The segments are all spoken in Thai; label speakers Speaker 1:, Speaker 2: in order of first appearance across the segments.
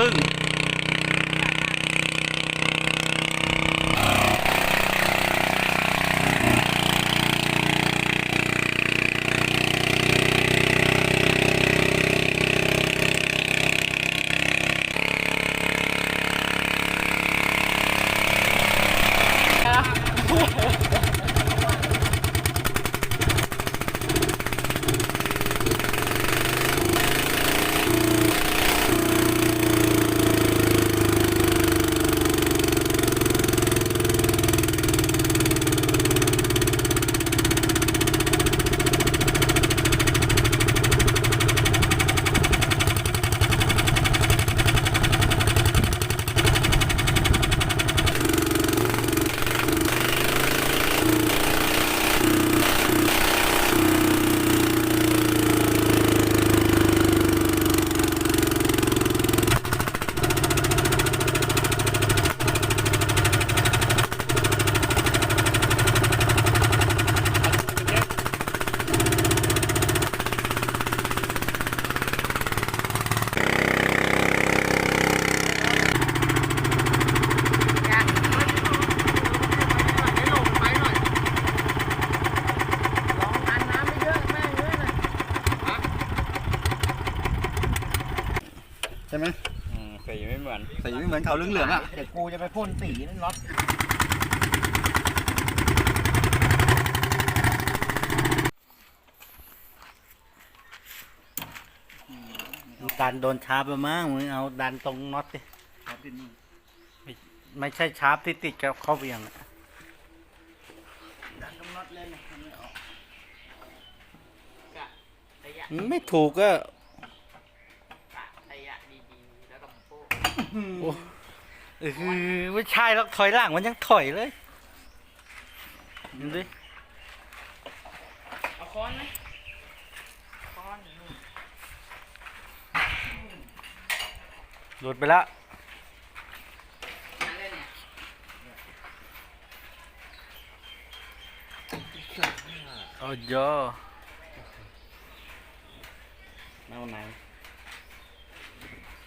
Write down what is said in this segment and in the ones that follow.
Speaker 1: ใส่ห้าครึ่ง
Speaker 2: ใช่ไหม
Speaker 1: อืมสีไม่เหมือน
Speaker 2: สีไม่เหมือนเขาเหลืองๆอะ
Speaker 3: เดี๋ยวกูจะไปพ่นสีนั่นน็อต
Speaker 1: ดันโดนชาร์ปไปมั้งมึงเอาดันตรงน็อตดิไม่ไม่ใช่ชาร์ปที่ติดกับเข้าเวียงอะ
Speaker 3: ดันตรงน็อตเลยเนี่ยมันไม่ออก
Speaker 1: ไม่ถูกก็
Speaker 3: ระยะดีๆแล้วก็ โป้
Speaker 1: โอ้เออไม่ใช่แล้วถอยหลังมันยังถอยเลยดูดิ
Speaker 3: เอาค้อนไหมค้อน
Speaker 1: หลุดไปแล้ว
Speaker 3: นั่นเลยเนี่ย
Speaker 1: โอ้ยอ
Speaker 2: เน่าไหน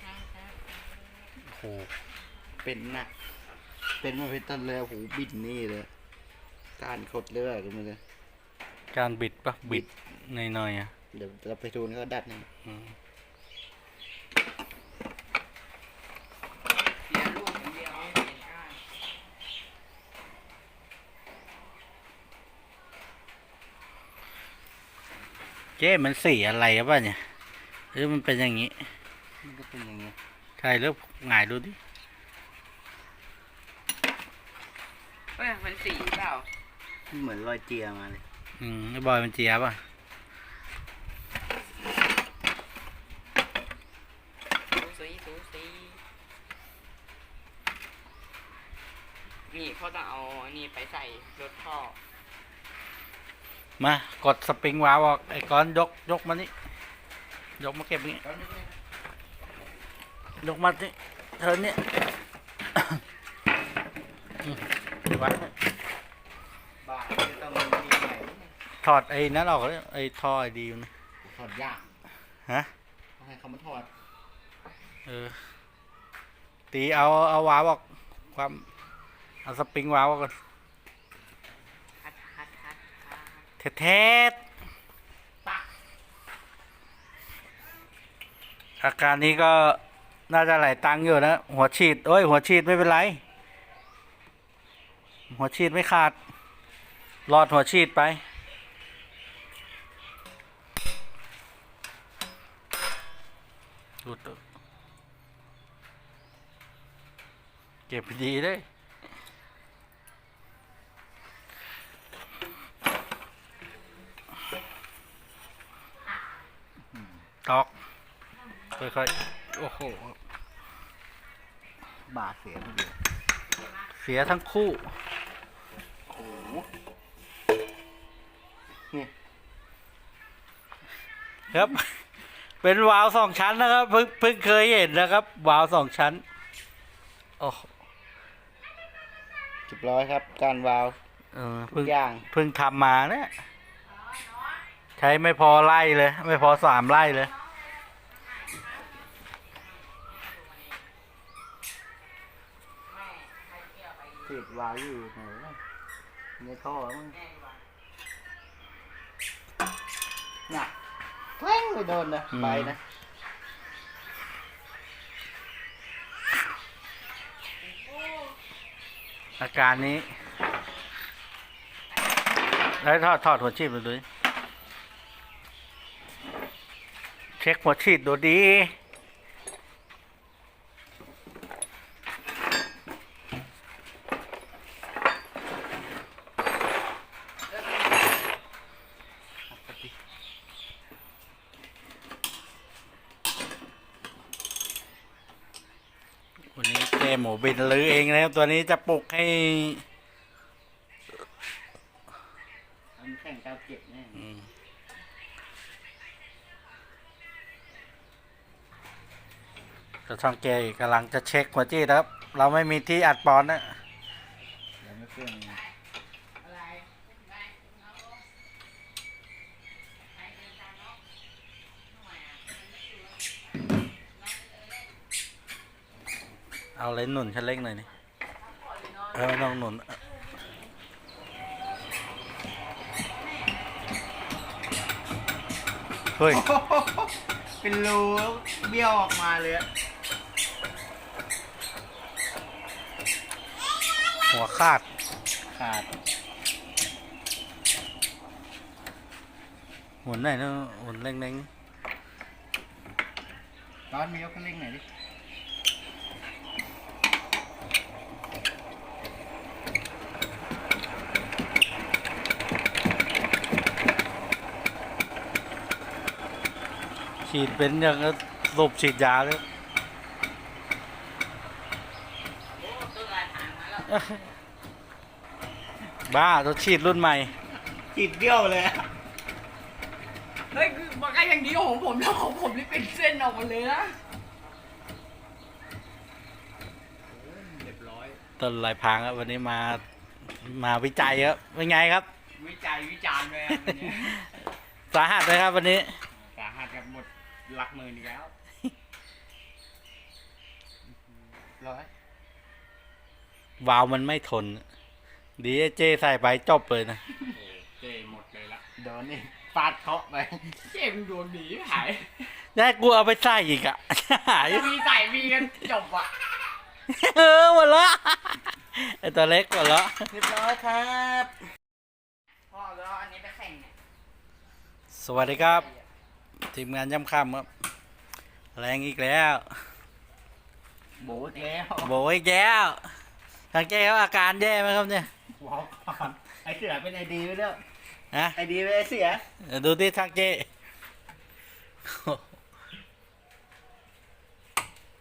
Speaker 1: โอ้โห
Speaker 2: เป็นหนัก เป็นมาเป็นต้นเลยโอ้โหบิดนี่เลยการขดเลือดกันมาเลย
Speaker 1: การบิดปะบิดหน่อยๆอะ
Speaker 2: เดี๋ยวเราไปทูนก็ดัดให้
Speaker 1: อืม
Speaker 3: เสียลูกคนเดียวไม่เห็นก้าน
Speaker 1: เจ๊มันสีอะไรอะป่ะเนี่ยหรือมันเป็นอย่างนี้
Speaker 2: มันก็เป็นอย่าง เงี้ย
Speaker 1: ใช่แล้วหงายดูดิ
Speaker 3: เฮ้ยมันสีเปล่า
Speaker 2: เหมือนรอยเจียมาเลย
Speaker 1: อืมไอ้บอยมันเจียบอะ
Speaker 3: สูสีสูสีนี่เขาต้องเอาอันนี้ไปใส่รถท่อ
Speaker 1: มากดสปริงวาล์วออกไอ้ก้อนยกยกมานี่ยกมาเก็บนี่ ยกมานี่เธอเนี่ยอืมวางไว้
Speaker 2: บ้าจะต้องมีใหม่
Speaker 1: ถอดไอ้นั้นออกเลยไอ้ท่อไอ้ดีอยู่นะ
Speaker 2: ถอดยาก
Speaker 1: ฮะ
Speaker 2: ต้องให้เขามาถอด
Speaker 1: เออ ตีเอาเอาวาล์วออกความเอาสปริงวาล์วออกก่อน
Speaker 3: ฮัดฮัดฮัดฮัด
Speaker 1: แท้ๆอาการนี้ก็ น่าจะไหลตังค์อยู่นะ หัวฉีดเอ้ย หัวฉีดไม่เป็นไร หัวฉีดไม่ขาด รอดหัวฉีดไป หลุดเถอะเก็บดีเลยตอก ค่อยๆ โอ้โห
Speaker 2: บาดเสียทุกเดียว
Speaker 1: เสียทั้งคู่
Speaker 2: โอ้โหนี่
Speaker 1: ครับ เป็นวาล์วสองชั้นนะครับเพิ่งเพิ่งเคยเห็นนะครับวาล์วสองชั้นโอ้โห
Speaker 2: เรียบร้อยครับ การวาล์ว
Speaker 1: เออ
Speaker 2: ทุ
Speaker 1: เพิ่
Speaker 2: ก
Speaker 1: ง
Speaker 2: อย่าง
Speaker 1: เพิ่งทำมาเนี่ยใช้ไม่พอไล่เลย ไม่พอสามไล่เลย
Speaker 2: วาล์วอยู่ไหนวะในท่อมั้งน่ะแกล้งไปโดนนะไปนะ
Speaker 1: อาการนี้ แล้วทอดทอดหัวชีพดูดิเช็คหัวชีพดูดี หมูบินลือเองนะครับ ตัวนี้จะปลุกให้
Speaker 2: มันแข่งการเก็บแน่
Speaker 1: อืมกระช่องเกยกำลังจะเช็คหัวจี้นะครับ เราไม่มีที่อัดปอนนะ
Speaker 2: เดี๋ยวไม่เครื่อง
Speaker 1: เอาเลยหนุนชั้นเล็กหน่อยนี่เออไม่ต้องหนุนเฮ้ย
Speaker 2: เป็นรูเบี้ยวออกมาเลยอะ
Speaker 1: หัวขาด
Speaker 2: ขาด
Speaker 1: หมุนหน่อยนะหมุนเล็ง
Speaker 2: ตอนมียกคันเร่งหน่อยดิ
Speaker 1: ฉีดเป็นอย่างกับสูบฉีดยาเลย
Speaker 3: โอ้ตัวลายหางมาแล้ว
Speaker 1: บ้าตัวฉีดรุ่นใหม่
Speaker 2: จิตเบี้ยวเลยอะ
Speaker 3: เฮ้ยคือมันก็อย่างนี้ของผมแล้วของผมนี่เป็นเส้นออกมาเลยนะเรียบร้อย
Speaker 1: ต้นลายพรางครับวันนี้มามาวิจัยครับเป็นไงครับ
Speaker 3: วิจัยวิจารณ์เลยอะวันนี้
Speaker 1: สาหัสเลยครับวันนี้
Speaker 3: สาหัสกับ หมดหลักหมื่นอีกแล้ว
Speaker 2: ร้อย
Speaker 1: วาล์วมันไม่ทน ดีเจใส่ไปจบเลยนะ
Speaker 3: โอ้เจหมดเลยละ
Speaker 2: โดนนี่ฟาดเคาะไป
Speaker 3: เจมงดวงดีหาย
Speaker 1: ได้กูเอาไปใส่อีกอะ หาย
Speaker 3: มีใส่มีกันจบอะ
Speaker 1: เออหมดละไอตัวเล็กหมดละ
Speaker 2: เรียบร้อยครับ
Speaker 3: พ่อแล้วอันนี้ไปแข่งเนี่ย
Speaker 1: สวัสดีครับ ทีมงานย่ำค่ำครับ แรงอีกแล้ว
Speaker 2: โบกแล้ว
Speaker 1: โบยแก้วทางแก้วอาการแย่ไหมครับเนี่ย
Speaker 2: วอลก่อนไอเสือเป็นไอดีไปแล้ว
Speaker 1: ฮะ
Speaker 2: ไอดีเป็นไอเสือ
Speaker 1: เดี๋ยวดูที่ทางเจ้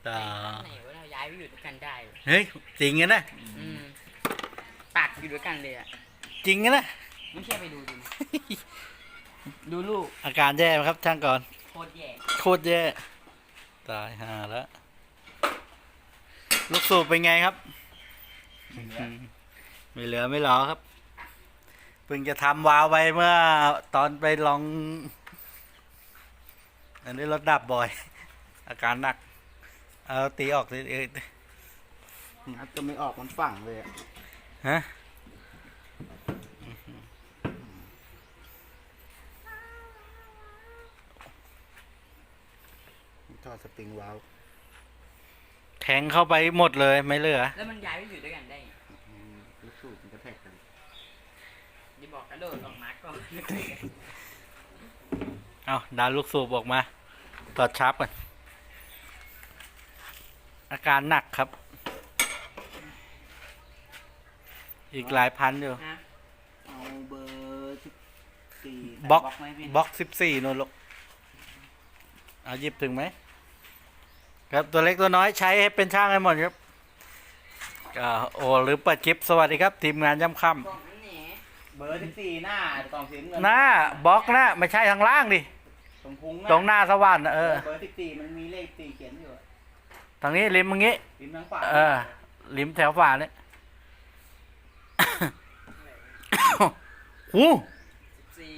Speaker 1: ตา
Speaker 3: ไหนว่าเราย้ายไปอยู่ด้วยกันได้
Speaker 1: เฮ้ยจริงกันนะ
Speaker 3: อืมปากอยู่ด้วยกันเลยอะ
Speaker 1: จริงกันนะ
Speaker 3: ไม่เชื่อไปดูดิ ดูลูก
Speaker 1: อาการแย่ไหมครับช่างก่อน
Speaker 3: โคตรแย่
Speaker 1: โคตรแย่ ตายห่าแล้ว ลูกสูบเป็นไงครับ ไม่เหลือไม่หรอครับ เพิ่งจะทำวาล์วไปเมื่อตอนไปลอง อันนี้รถดับบ่อย อาการหนัก เอาตีออกสิเอ้ย
Speaker 2: งัดก็ไม่ออกมันฝั่งเลยอะ
Speaker 1: ฮะ
Speaker 2: ท่อสปริงวาล์ว
Speaker 1: แทงเข้าไปหมดเลยไม่เหลือ
Speaker 3: แล้วมันย้ายไปอยู่ด้วยกันได้ไง
Speaker 2: อืมลูกสูบมันกระแทกกัน
Speaker 3: อย่าบอกกระโดดออกมาก่อน
Speaker 1: เอาดันลูกสูบออกมาตอดชับก่อนอาการหนักครับ อีกหลายพันอยู่
Speaker 3: นะ
Speaker 2: เอาเบอร์สิบสี่
Speaker 1: บล็อก
Speaker 2: ไหมพี่
Speaker 1: บล็อกสิบสี่นนลูกเอาหยิบถึงไหม ครับตัวเล็กตัวน้อยใช้ให้เป็นช่างให้หมดครับอ่าโอ้หรือเปิดคลิปสวัสดีครับ ทีมงานย่ำค่
Speaker 3: กล่องนั้นแหน
Speaker 2: เบอร์สิบสี่หน้ากล่องสีน้ำเงินำ
Speaker 1: หน้าบล็อกหน้าไม่ใช่ทางล่างดิ
Speaker 2: ตรงพุงอะ
Speaker 1: ตรงหน้าสว่านน่ะเออ
Speaker 2: เบอร์สิบสี่มันมีเลขสี่เขียนอยู่อะ
Speaker 1: ทางนี้ริมอย่างงี้
Speaker 2: ริมทางขวา
Speaker 1: เออริมแถวฝาเนี่ยหู
Speaker 3: สี่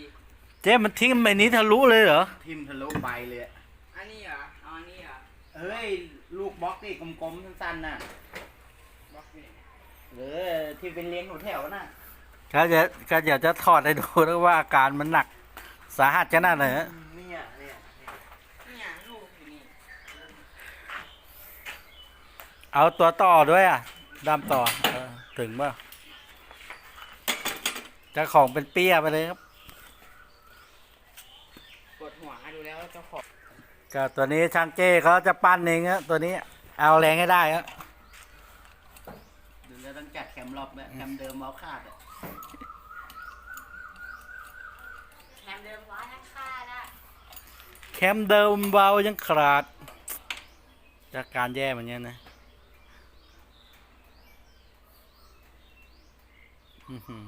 Speaker 1: เจ๊มันทิ้งไปนี้ทะลุเลยเหรอ
Speaker 2: ทิมทะลุใบเลยอะ
Speaker 3: อันนี้เหรอเอาอัน นี้เหรอ
Speaker 2: เอ้ย ลูกบล็อกนี่กลมๆสั้นๆน่ะ
Speaker 3: บล็อกนี่
Speaker 2: ลหรือที่เป็นเลี้ยงหนูแถวน่ะ
Speaker 1: ก็จะก็อยากจะถอดให้ดูแล้วว่าอาการมันหนักสาหัสขนาดไหนฮะ
Speaker 2: เนี่ยเนี่ย
Speaker 3: เนี่ยลูกอยู่นี่
Speaker 1: เอาตัวต่อด้วยอะดามต่อเออถึงป่ะเจะของเป็นเปี้ยไปเลยครับ
Speaker 3: ปวดหัวดูแล้วเจ้าของ
Speaker 1: ก็ตัวนี้ช่างเจ้เขาจะปั้นเองฮะตัวนี้เอาแรงให้ได้ฮะ
Speaker 2: ดูแล้วต้องจัดแคมรอบเนี่ยแคมเดิมเมาขาดอะ
Speaker 3: แคมเดิมว้าทั้งค่าละ
Speaker 1: แคมเดิมเบายังขาดจากการแย่เหมือนกันนะอื้อหือ